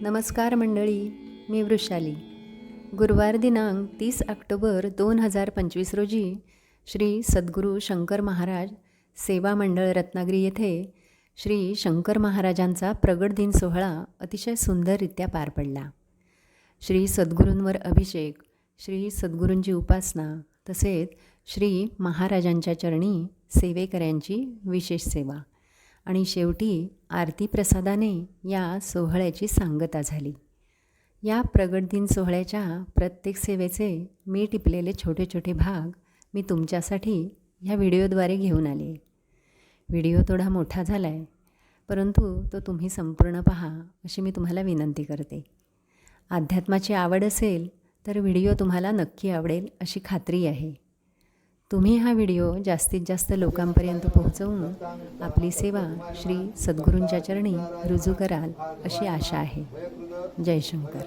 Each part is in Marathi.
नमस्कार मंडळी मी वृषाली. गुरुवार दिनांक तीस ऑक्टोबर दोन हजार पंचवीस रोजी श्री सद्गुरू शंकर महाराज सेवा मंडळ रत्नागिरी येथे श्री शंकर महाराजांचा प्रगट दिन सोहळा अतिशय सुंदररित्या पार पडला. श्री सद्गुरूंवर अभिषेक श्री सद्गुरूंची उपासना तसेच श्री महाराजांच्या चरणी सेवेकऱ्यांची विशेष सेवा. आणि शेवटी आरती प्रसादाने या सोहळ्याची सांगता झाली. या प्रगटदिन सोहळ्याच्या प्रत्येक सेवेचे मी टिपलेले छोटे छोटे भाग मी तुमच्यासाठी ह्या व्हिडिओद्वारे घेऊन आले. व्हिडिओ थोडा मोठा झाला आहे परंतु तो तुम्ही संपूर्ण पहा अशी मी तुम्हाला विनंती करते. अध्यात्माची आवड असेल तर व्हिडिओ तुम्हाला नक्की आवडेल अशी खात्री आहे. तुम्ही हा व्हिडिओ जास्तीत जास्त लोकांपर्यंत पोहोचवून आपली सेवा श्री सद्गुरूंच्या चरणी रुजू कराल अशी आशा आहे. जयशंकर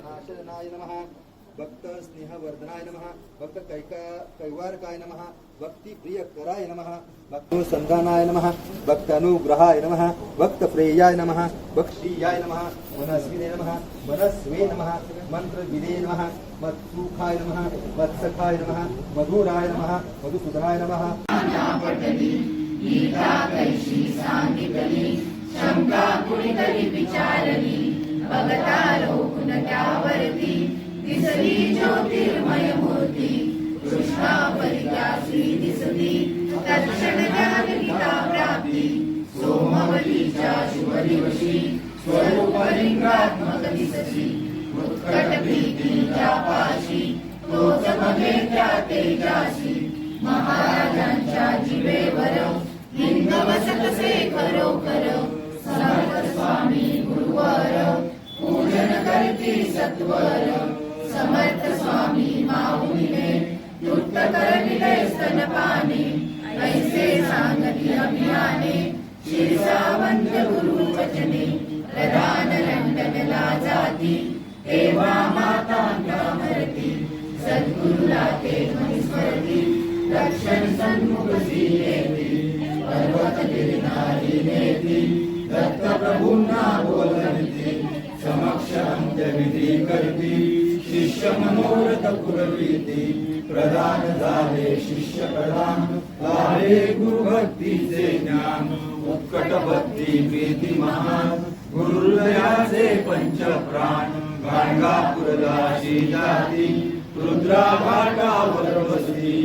भक्तकैका कैवारकाय नमः भक्तिप्रियकराय नमः भक्तानुसन्धानाय नमः भक्तानुग्रहाय नमः भक्तप्रेयाय नमः भक्षीयाय नमः मनस्विने नमः मनस्वे नमः मन्त्रविदे नमः मत्सुखाय नमः मत्सखाय नमः मधुराय नमः मधुसुधाय नमः। शङ्का कुणितरि विचारली भगता लोकुनत्यावरति तिसरी ज्योतिर्मय मूर्ती कृष्णा परिता श्री दिसती दर्शन प्राप्ती सोमवलीच्या शुभदिवशी स्वरूप लिंगात्मक दिसती उत्कट प्रीतीच्या पाशी तोच मगे त्या तेजाशी महाराजांच्या जिवेवर लिंग वसत से करो करो समर्थ स्वामी गुरुवर पूजन करती सत्वर. समर्थ स्वामी माऊलीने तृप्त करविले स्तनपाने ऐसे सांगती अभियाने श्री सावंत गुरु वचने प्रधान लंडनला जाती तेव्हा माता मरती सद्गुरुला ते स्मरती रक्षण सन्मुख येती पर्वत गिरणारी नेती दत्त प्रभूंना बोलते समक्ष अंत्यविधी करती शिष्य मनोरथ पुरविती प्रदान झाले शिष्य प्रदान झाले गुरु भक्तीचे ज्ञान उत्कट भक्ती प्रीती महान गुरुदयाचे पंच प्राण गाणगापुरदाशी जाती रुद्रा घाटावर बसली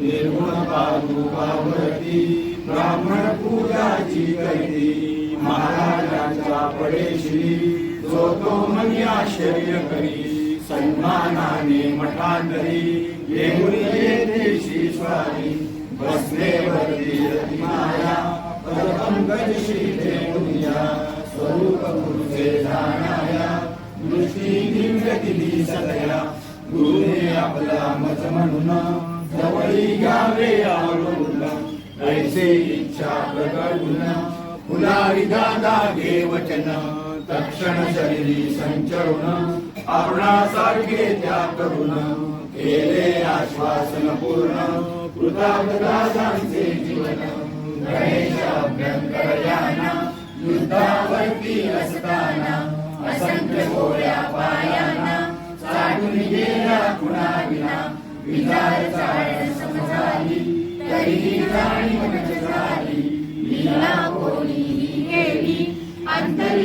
निर्गुण पादुकावरती ब्राह्मण पूजाची करती महाराजांच्या पडेश्री जो तो मनी आश्चर्य करी सन्मानाने मठांतरी येऊन येते शिश्वारी बसले वरती माया पदपंकज श्री देऊया स्वरूप गुरुचे जाणाया दृष्टी दिव्य दिली सदया गुरुने आपला मत म्हणून जवळी घ्यावे आवडून ऐसे इच्छा प्रकटून फुलारी दादा गे वचन तक्षण शरीरी संचरून। आपणासारखे त्या करून केले आश्वासन पूर्ण. कृतार्थ दादांचे जीवन गणेश अभ्यंकर याना युद्धावरती असताना असंख्य गोळ्या पायाना चाटून गेला कुणा विना विचार चाळ समजाली तरीही जाणीव न झाली. लीला कोणीही केली अंतरी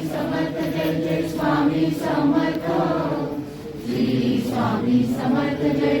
समर्थ जय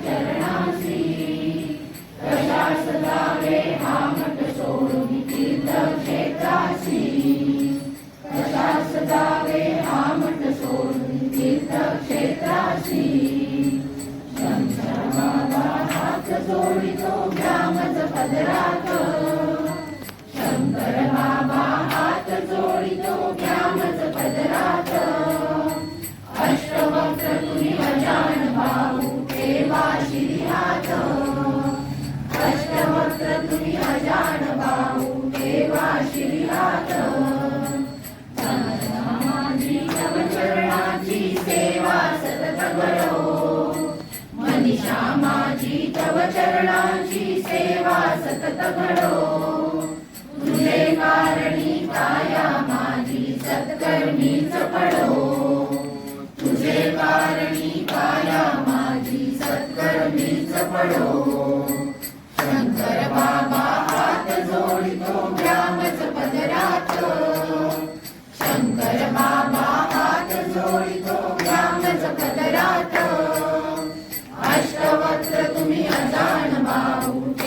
हात जोडितो ग्रामच पदरात शंकर बाबा हात जोडितो ग्रामच पदरात अष्टवक्र तुम्ही अजान भाऊ ठेवा शिर्यात अष्टवक्र तुम्ही अजान भाऊ ठेवा शिर्यात माझी तव चरणाची सेवा सतत घडो मनीषा मा चरणाची सेवा सतत घडो. तुझे कारणी काया माझी सत्कर्मीच पडो. तुझे कारणी काया माझी सत्कर्मीच पडो.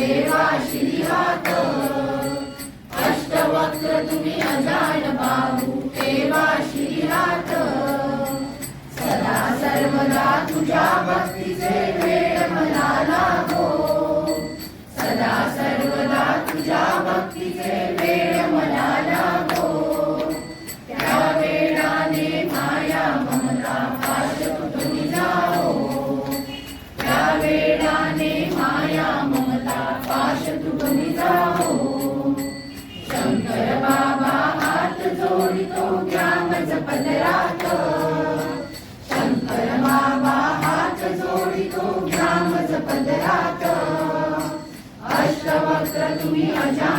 देवा ठेवा श्रीहात अष्टवक्र तुम्ही अजाण बाहू ठेवा श्रीहात सदा सर्वदा तुझ्या भक्तीचे वेळ मला लागो. to me a jam.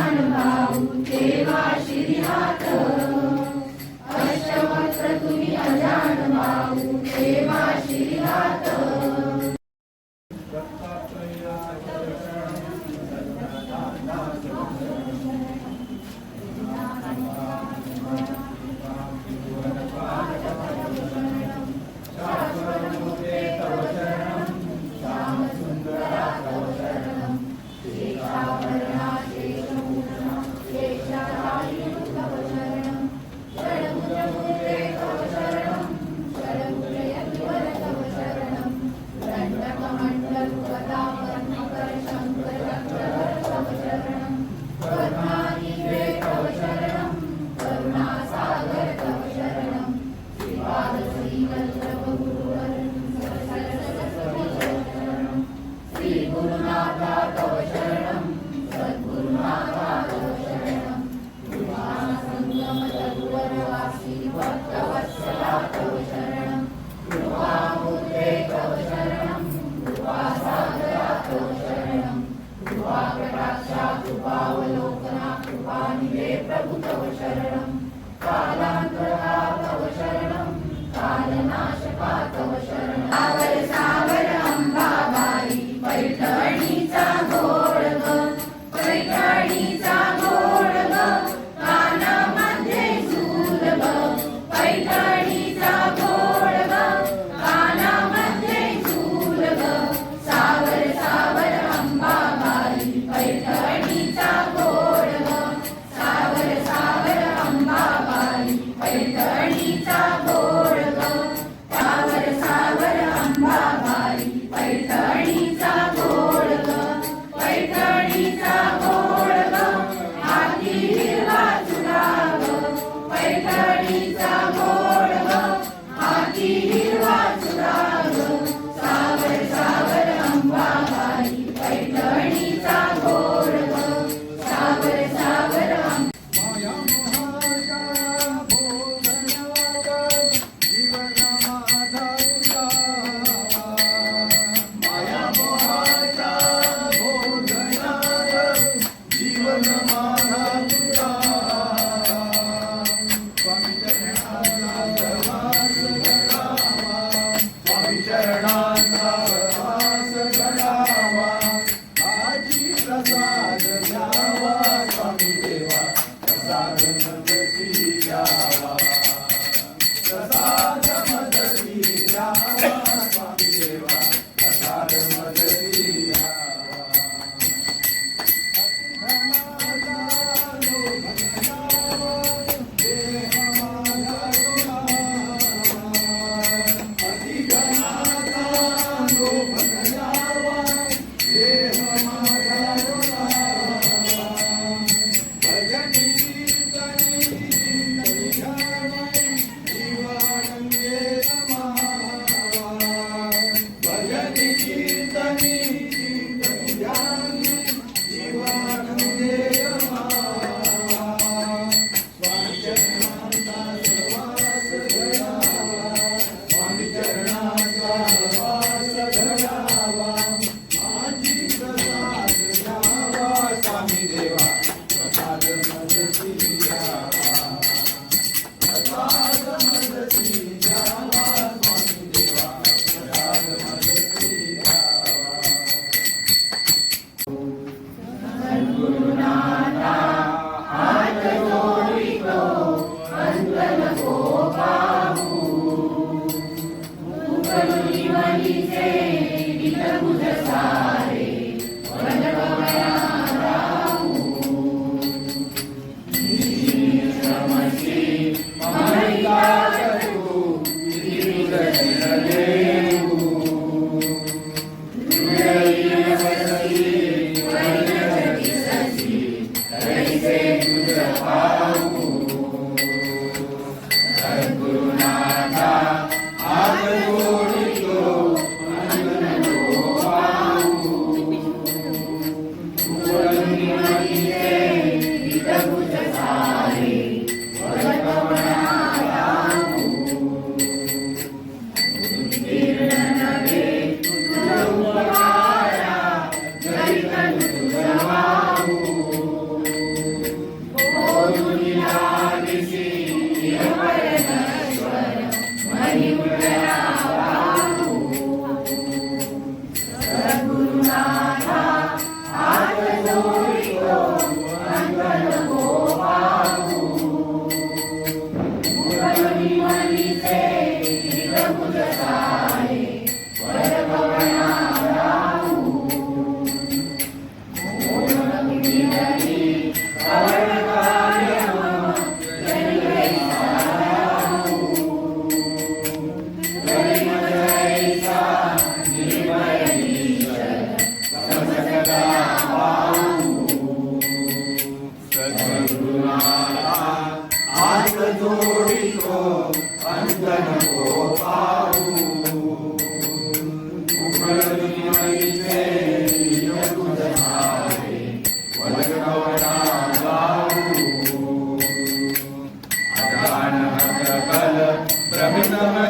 Tramítame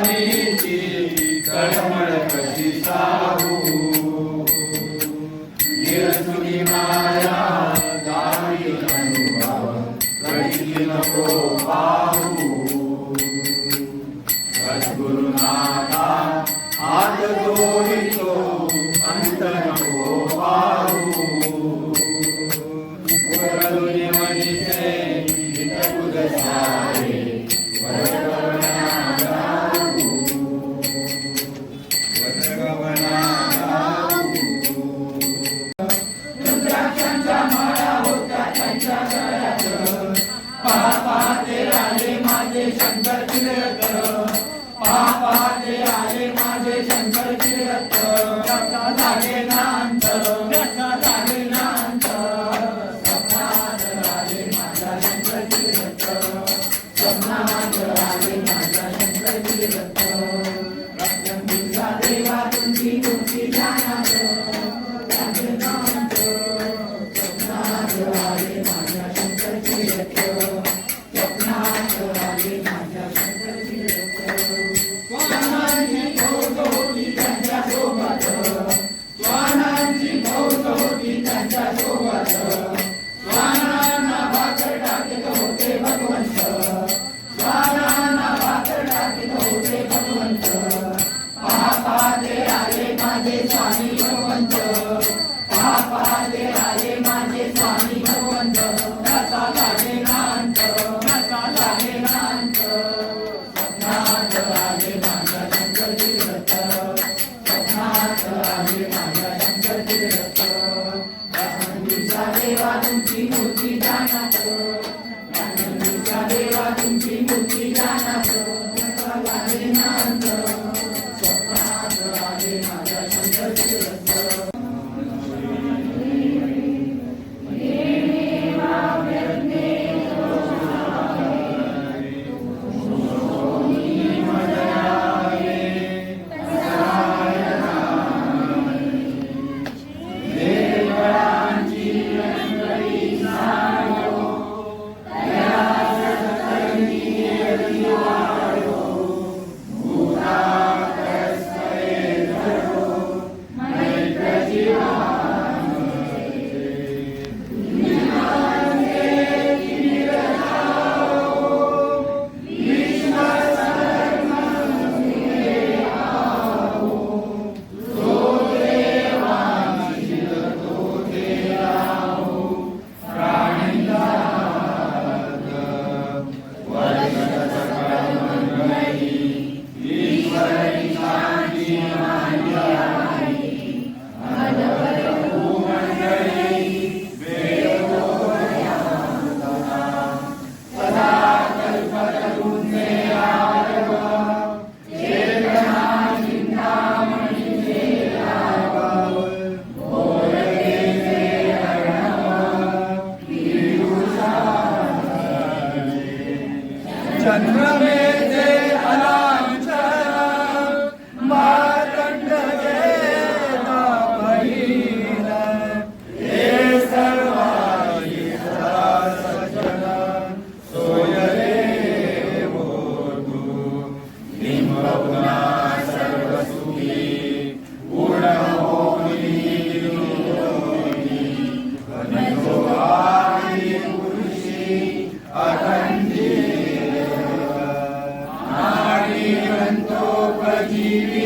なるほど。Spirit.